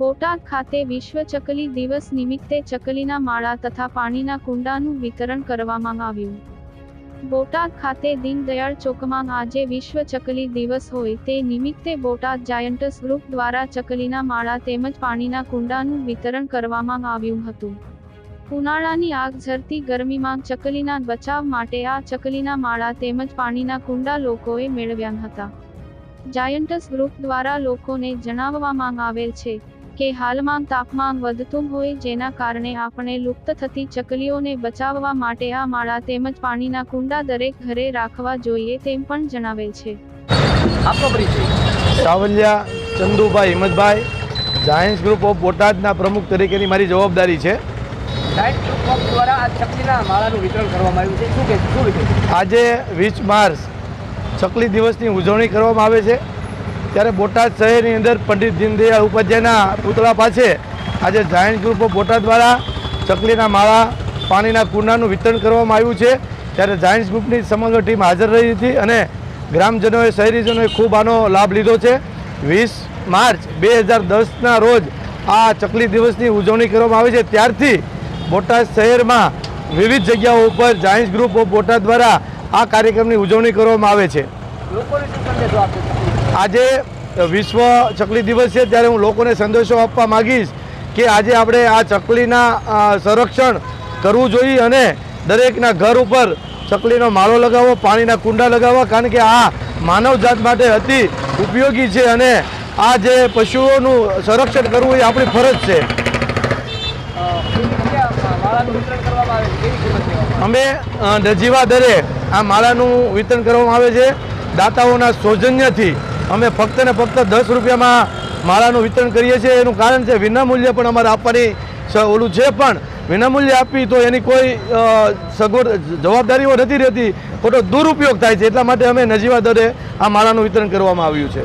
બોટાદ ખાતે વિશ્વ ચકલી દિવસ નિમિત્તે ચકલીના માળા તથા પાણીના કુંડાનું વિતરણ કરવામાં આવ્યું. બોટાદ ખાતે દીનદયાળ ચોકમાં આજે વિશ્વ ચકલી દિવસ હોય તે નિમિત્તે બોટાદ જાયન્ટસ ગ્રુપ દ્વારા ચકલીના માળા તેમજ પાણીના કુંડાનું વિતરણ કરવામાં આવ્યું હતું. ઉનાળાની આગ ઝરતી ગરમીમાં ચકલીના બચાવ માટે આ ચકલીના માળા તેમજ પાણીના કુંડા લોકોએ મેળવ્યા હતા. જાયન્ટસ ગ્રુપ દ્વારા લોકોને જણાવવામાં આવેલ છે કે હાલમાં તાપમાન વધતું હોય જેના કારણે આપણે લુપ્ત થતી ચકલીઓને બચાવવા માટે આ માળા તેમજ પાણીના કુંડા દરેક ઘરે રાખવા જોઈએ તેમ પણ જણાવેલ છે. આપનો પરિચય. Savaliya Chandubhai Himmatbhai Giants Group of બોટાદના પ્રમુખ તરીકેની મારી જવાબદારી છે. ડાયટ ગ્રુપ ઓફ દ્વારા આ માળાનું વિતરણ કરવામાં આવ્યું છે. શું કે શું વિતરણ આજે વીસ માર્ચ ચકલી દિવસની ઉજવણી કરવામાં આવે છે. ત્યારે બોટાદ શહેરની અંદર પંડિત દીનદયાળ ઉપાધ્યાયના પુતળા પાસે આજે જાયન્ટ ગ્રુપ ઓફ બોટાદ દ્વારા ચકલીના માળા, પાણીના કુંડાનું વિતરણ કરવામાં આવ્યું છે. ત્યારે જાયન્સ ગ્રુપની સમગ્ર ટીમ હાજર રહી હતી અને ગ્રામજનોએ, શહેરીજનોએ ખૂબ આનો લાભ લીધો છે. વીસ માર્ચ બે હજાર દસના રોજ આ ચકલી દિવસની ઉજવણી કરવામાં આવે છે. ત્યારથી બોટાદ શહેરમાં વિવિધ જગ્યાઓ ઉપર જાયન્સ ગ્રુપ ઓફ બોટાદ દ્વારા આ કાર્યક્રમની ઉજવણી કરવામાં આવે છે? આજે વિશ્વ ચકલી દિવસ છે, ત્યારે હું લોકોને સંદેશો આપવા માગીશ કે આજે આપણે આ ચકલીના સંરક્ષણ કરવું જોઈએ અને દરેકના ઘર ઉપર ચકલીનો માળો લગાવવો, પાણીના કુંડા લગાવવા, કારણ કે આ માનવજાત માટે અતિ ઉપયોગી છે અને આ જે પશુઓનું સંરક્ષણ કરવું એ આપણી ફરજ છે. અમે નજીવા દરે આ માળાનું વિતરણ કરવામાં આવે છે. દાતાઓના સૌજન્યથી અમે ફક્ત ને ફક્ત દસ રૂપિયામાં માળાનું વિતરણ કરીએ છીએ. એનું કારણ છે વિનામૂલ્યે પણ અમારે આપવાની ઓલું છે પણ વિનામૂલ્યે આપી તો એની કોઈ સગવડ, જવાબદારીઓ નથી રહેતી. ખોટો દુરુપયોગ થાય છે. એટલા માટે અમે નજીવા દરે આ માળાનું વિતરણ કરવામાં આવ્યું છે.